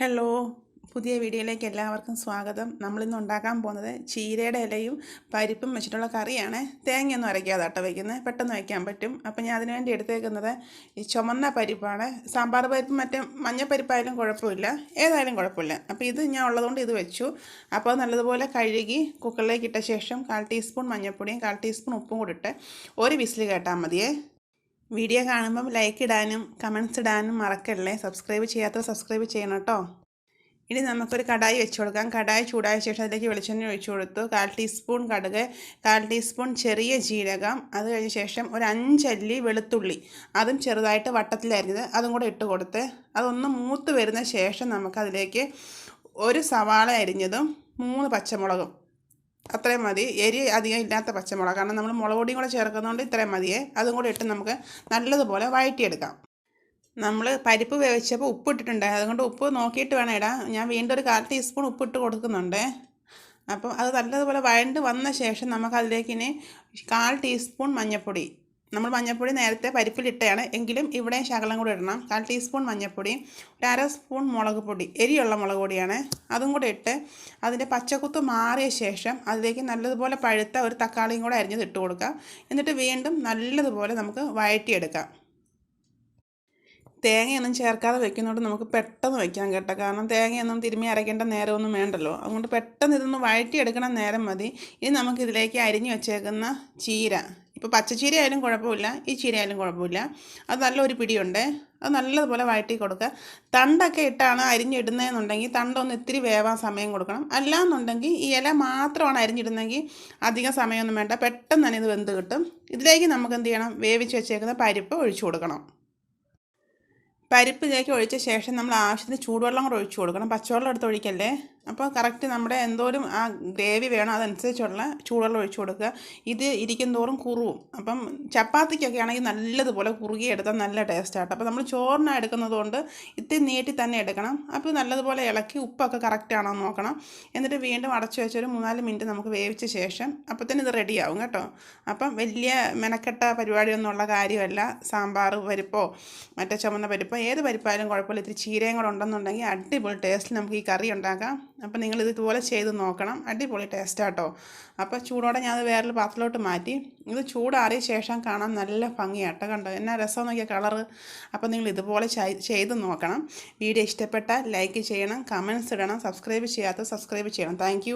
Hello പുതിയ വീഡിയോയിലേക്ക് എല്ലാവർക്കും സ്വാഗതം. നമ്മളിന്ന് ഉണ്ടാക്കാൻ പോകുന്നത് ചീരയുടെ ഇലയും പരിപ്പും വെച്ചിട്ടുള്ള കറിയാണ്. തേങ്ങയൊന്നും അരയ്ക്കാതെ അട്ട വയ്ക്കുന്നത് പെട്ടെന്ന് വയ്ക്കാൻ പറ്റും. അപ്പം ഞാൻ അതിന് വേണ്ടി എടുത്തേക്കുന്നത് ഈ ചുമന്ന പരിപ്പാണ്. സാമ്പാർ പരിപ്പ് മറ്റേ മഞ്ഞപ്പരിപ്പായാലും കുഴപ്പമില്ല. ഏതായാലും കുഴപ്പമില്ല. അപ്പോൾ ഇത് ഞാൻ ഉള്ളതുകൊണ്ട് ഇത് വെച്ചു. അപ്പോൾ നല്ലതുപോലെ കഴുകി കുക്കറിലേക്ക് ഇട്ട ശേഷം കാൽ ടീസ്പൂൺ മഞ്ഞൾപ്പൊടിയും കാൽ ടീസ്പൂൺ ഉപ്പും കൂടി ഇട്ട് ഒരു വിസിൽ കേട്ടാൽ മതിയേ. വീഡിയോ കാണുമ്പം ലൈക്ക് ഇടാനും കമൻസ് ഇടാനും മറക്കല്ലേ? സബ്സ്ക്രൈബ് ചെയ്യാത്ത സബ്സ്ക്രൈബ് ചെയ്യണം കേട്ടോ. ഇനി നമുക്കൊരു കടായി വെച്ച് കൊടുക്കാം. കടായി ചൂടായ ശേഷം അതിലേക്ക് വെളിച്ചെണ്ണ ഒഴിച്ചു കൊടുത്തു. കാൽ ടീസ്പൂൺ കടുക് കാൽ ടീസ്പൂൺ ചെറിയ ജീരകം അത് കഴിഞ്ഞ ശേഷം ഒരു അഞ്ചല്ലി വെളുത്തുള്ളി. അതും ചെറുതായിട്ട് വട്ടത്തിലരിഞ്ഞത് അതും കൂടെ ഇട്ട് കൊടുത്ത് അതൊന്ന് മൂത്ത് വരുന്ന ശേഷം നമുക്കതിലേക്ക് ഒരു സവാള അരിഞ്ഞതും മൂന്ന് പച്ചമുളകും അത്രയും മതി. എരി അധികം ഇല്ലാത്ത പച്ചമുളക് കാരണം നമ്മൾ മുളക് പൊടിയും കൂടെ ചേർക്കുന്നതുകൊണ്ട് ഇത്രയും മതിയേ. അതും കൂടെ ഇട്ട് നമുക്ക് നല്ലതുപോലെ വഴറ്റിയെടുക്കാം. നമ്മൾ പരിപ്പ് വേവിച്ചപ്പോൾ ഉപ്പ് ഇട്ടിട്ടുണ്ട്. അതുകൊണ്ട് ഉപ്പ് നോക്കിയിട്ട് വേണം ഇടാം ഞാൻ വീണ്ടും ഒരു കാൽ ടീസ്പൂൺ ഉപ്പ് ഇട്ട് കൊടുക്കുന്നുണ്ട്. അപ്പം അത് നല്ലതുപോലെ വഴണ്ട് വന്ന ശേഷം നമുക്കതിലേക്ക് ഇനി കാൽ ടീസ്പൂൺ മഞ്ഞൾപ്പൊടി നമ്മൾ മഞ്ഞൾപ്പൊടി നേരത്തെ പരിപ്പിലിട്ടയാണ്. എങ്കിലും ഇവിടെ ശകലം കൂടി ഇടണം. കാൽ ടീസ്പൂൺ മഞ്ഞൾപ്പൊടി ഒരു അര സ്പൂൺ മുളക് പൊടി എരിയുള്ള മുളക് പൊടിയാണ്. അതും കൂടെ ഇട്ട് അതിന്റെ പച്ചക്കുത്ത് മാറിയ ശേഷം അതിലേക്ക് നല്ലതുപോലെ പഴുത്ത ഒരു തക്കാളിയും കൂടെ അരിഞ്ഞത് ഇട്ട് കൊടുക്കുക എന്നിട്ട് വീണ്ടും നല്ലതുപോലെ നമുക്ക് വഴറ്റിയെടുക്കാം. തേങ്ങയൊന്നും ചേർക്കാതെ വെക്കുന്നതുകൊണ്ട് നമുക്ക് പെട്ടെന്ന് വെക്കാം കേട്ടോ. കാരണം തേങ്ങയൊന്നും തിരുമ്മി അരയ്ക്കേണ്ട നേരമൊന്നും വേണ്ടല്ലോ. അതുകൊണ്ട് പെട്ടെന്ന് ഇതൊന്ന് വഴറ്റിയെടുക്കണം നേരം മതി. ഇനി നമുക്കിതിലേക്ക് അരിഞ്ഞു വെച്ചേക്കുന്ന ചീര. ഇപ്പോൾ പച്ചച്ചീര ആയാലും കുഴപ്പമില്ല ഈ ചീര ആയാലും കുഴപ്പമില്ല. അത് നല്ലൊരു പിടിയുണ്ട്. അത് നല്ലതുപോലെ വഴറ്റി കൊടുക്കുക. തണ്ടൊക്കെ ഇട്ടാണ് അരിഞ്ഞിടുന്നതെന്നുണ്ടെങ്കിൽ തണ്ടൊന്ന് ഇത്തിരി വേവാൻ സമയം കൊടുക്കണം. അല്ലാന്നുണ്ടെങ്കിൽ ഈ ഇല മാത്രമാണ് അരിഞ്ഞിടുന്നെങ്കിൽ അധികം സമയമൊന്നും വേണ്ട. പെട്ടെന്ന് തന്നെ ഇത് വെന്ത് കിട്ടും. ഇതിലേക്ക് നമുക്ക് എന്ത് ചെയ്യണം? വേവിച്ച് വെച്ചേക്കുന്ന പരിപ്പ് ഒഴിച്ചു കൊടുക്കണം. പരിപ്പ് ഇതിലേക്ക് ഒഴിച്ച ശേഷം നമ്മൾ ആവശ്യത്തിന് ചൂടുവെള്ളം കൂടെ ഒഴിച്ചു കൊടുക്കണം. പച്ചവെള്ളം എടുത്ത് ഒഴിക്കല്ലേ? അപ്പോൾ കറക്റ്റ് നമ്മുടെ എന്തോരം ആ ഗ്രേവി വേണം അതനുസരിച്ചുള്ള ചൂടുവെള്ളം ഒഴിച്ചു കൊടുക്കുക. ഇത് ഇരിക്കും തോറും കുറുവും. അപ്പം ചപ്പാത്തിക്കൊക്കെ ആണെങ്കിൽ നല്ലതുപോലെ കുറുകി എടുത്താൽ നല്ല ടേസ്റ്റാട്ടോ അപ്പോൾ നമ്മൾ ചോറിനാണ് എടുക്കുന്നത് കൊണ്ട് ഇത്തിരി നീട്ടി തന്നെ എടുക്കണം. അപ്പോൾ നല്ലതുപോലെ ഇളക്കി ഉപ്പൊക്കെ കറക്റ്റ് ആണോ നോക്കണം. എന്നിട്ട് വീണ്ടും അടച്ചു വെച്ചൊരു മൂന്നാൽ മിനിറ്റ് നമുക്ക് വേവിച്ച ശേഷം അപ്പോൾ തന്നെ ഇത് റെഡിയാവും കേട്ടോ. അപ്പം വലിയ മെനക്കെട്ട പരിപാടിയൊന്നും ഉള്ള കാര്യമല്ല. സാമ്പാർ പരിപ്പോ മറ്റേ ചുമന്ന പരിപ്പോ ഏത് പരിപ്പായാലും കുഴപ്പമില്ല. ഇത്തിരി ചീരയും കൂടെ ഉണ്ടെന്നുണ്ടെങ്കിൽ അടിപൊളി ടേസ്റ്റിൽ നമുക്ക് ഈ കറി ഉണ്ടാക്കാം. അപ്പോൾ നിങ്ങൾ ഇതുപോലെ ചെയ്ത് നോക്കണം. അടിപൊളി ടേസ്റ്റാട്ടോ അപ്പോൾ ചൂടോടെ ഞാൻ വേറൊരു പാത്രത്തിലോട്ട് മാറ്റി. ഇത് ചൂടാറിയ ശേഷം കാണാൻ നല്ല ഭംഗിയാട്ടോ കണ്ടോ? എന്നാ രസം നോക്കിയ കളറ് അപ്പോൾ നിങ്ങൾ ഇതുപോലെ ചെയ്ത് നോക്കണം. വീഡിയോ ഇഷ്ടപ്പെട്ടാൽ ലൈക്ക് ചെയ്യണം കമൻസ് ഇടണം സബ്സ്ക്രൈബ് ചെയ്യാത്ത സബ്സ്ക്രൈബ് ചെയ്യണം. താങ്ക്